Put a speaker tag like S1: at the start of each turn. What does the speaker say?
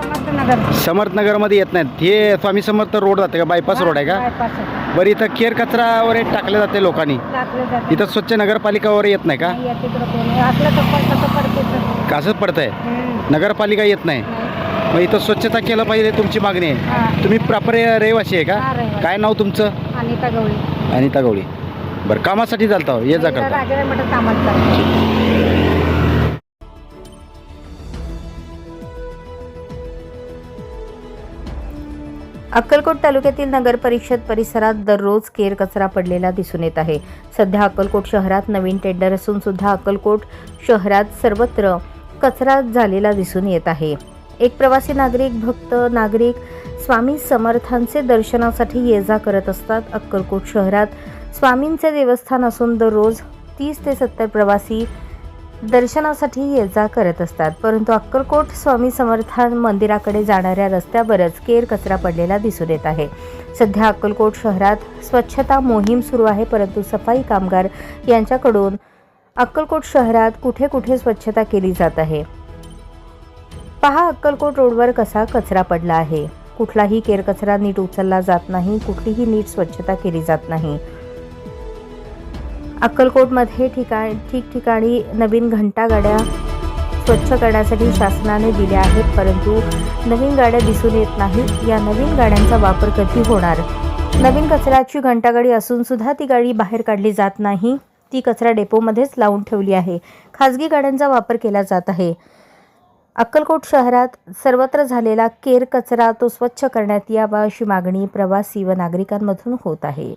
S1: समर्थनगर.
S2: समर्थनगरमध्ये येत नाहीत. हे स्वामी समर्थ रोड जाते का? बायपास रोड आहे का. बरं इथं केर कचरा वगैरे टाकले जाते लोकांनी. इथं स्वच्छ नगरपालिका वगैरे येत नाही का? असंच पडतंय नगरपालिका येत नाही. मग इथं स्वच्छता केलं पाहिजे तुमची मागणी आहे. तुम्ही प्रॉपर रहिवासी आहे का. काय नाव तुमचं?
S1: अनिता गवळी.
S2: अनिता गवळी. बरं कामासाठी चालता हो, ये जा करता.
S3: अक्कलकोट तालुक्यातील नगर परिषद परिसरात दररोज केर कचरा पडलेला दिसून येत आहे. सध्या अक्कलकोट शहरात नवीन टेंडर असून सुद्धा अक्कलकोट शहरात सर्वत्र कचरा झालेला दिसून येत आहे. एक प्रवासी नागरिक भक्त नागरिक स्वामी समर्थांचे दर्शनासाठी ये जा करत असतात. अक्कलकोट शहरात स्वामींचे देवस्थान असून दररोज तीस ते सत्तर प्रवासी दर्शनासाठी ये जा करत असतात. परंतु अक्कलकोट स्वामी समर्थान मंदिराकडे जाणाऱ्या रस्त्यावरच केर कचरा पडलेला दिसून येत आहे. सध्या अक्कलकोट शहरात स्वच्छता मोहीम सुरू आहे परंतु सफाई कामगार यांच्याकडून अक्कलकोट शहरात कुठे कुठे स्वच्छता केली जात आहे? पहा अक्कलकोट रोडवर कसा कचरा पडला आहे. कुठलाही केरकचरा नीट उचलला जात नाही कुठलीही नीट स्वच्छता केली जात नाही. अक्कलकोटमध्ये ठिकाण ठिकठिकाणी नवीन घंटागाड्या स्वच्छ करण्यासाठी शासनाने दिल्या आहेत परंतु नवीन गाड्या दिसून येत नाहीत या नवीन गाड्यांचा वापर कधी होणार? नवीन कचऱ्याची घंटागाडी असून सुद्धा ती गाडी बाहेर काढली जात नाही. ती कचरा डेपोमध्येच लावून ठेवली आहे. खाजगी गाड्यांचा वापर केला जात आहे. अक्कलकोट शहरात सर्वत्र झालेला केर कचरा तो स्वच्छ करण्यात यावा अशी मागणी प्रवासी व नागरिकांमधून होत आहे.